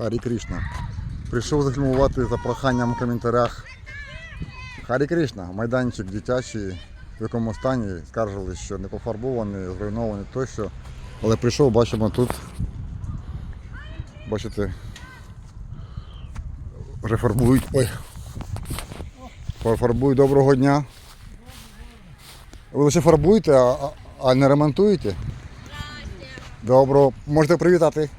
Харі Кришна. Прийшов зафільмувати за проханням в коментарях. Харі Кришна, майданчик дитячий, в якому стані скаржили, що не пофарбований, зруйнований тощо. Але прийшов, бачимо тут. Бачите, рефарбують. Ой. Фарбують доброго дня. Ви лише фарбуєте, а, а- а не ремонтуєте? Добро. Можете привітати.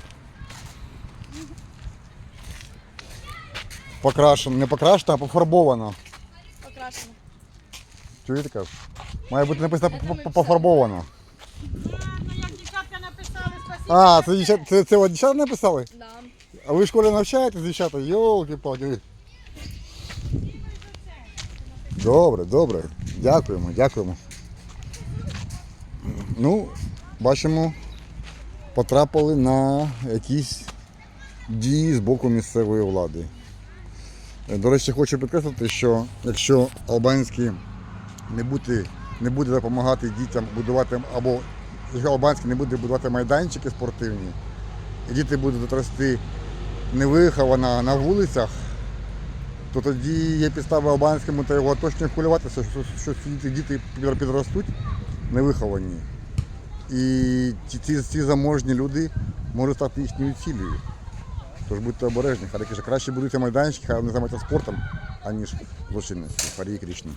Покрашено. Не покрашено, а пофарбовано. Покрашено. Чуєте? Має бути написано по- по- пофарбовано. Ну, як дівчатка написали, спасибо. А, це дівчата, це, це от дівчата написали? Да. А ви в школі навчаєтесь, дівчата? Йолки-палки. Добре, добре. Дякуємо, дякуємо. Ну, бачимо, потрапили на якісь дії з боку місцевої влади. До речі, хочу підкреслити, що якщо Албанський не буде, не буде допомагати дітям будувати, або якщо Албанський не буде будувати майданчики спортивні, і діти будуть рости невиховано на вулицях, то тоді є підстави Албанському та його оточенню хвилюватися, що, ці діти підростуть невиховані. І ці, ці заможні люди можуть стати їхньою цілею. Тож будьте обережні, хай краще будуйте майданчики, хай вони займаються спортом, аніж злочинністю. Харі Крішні.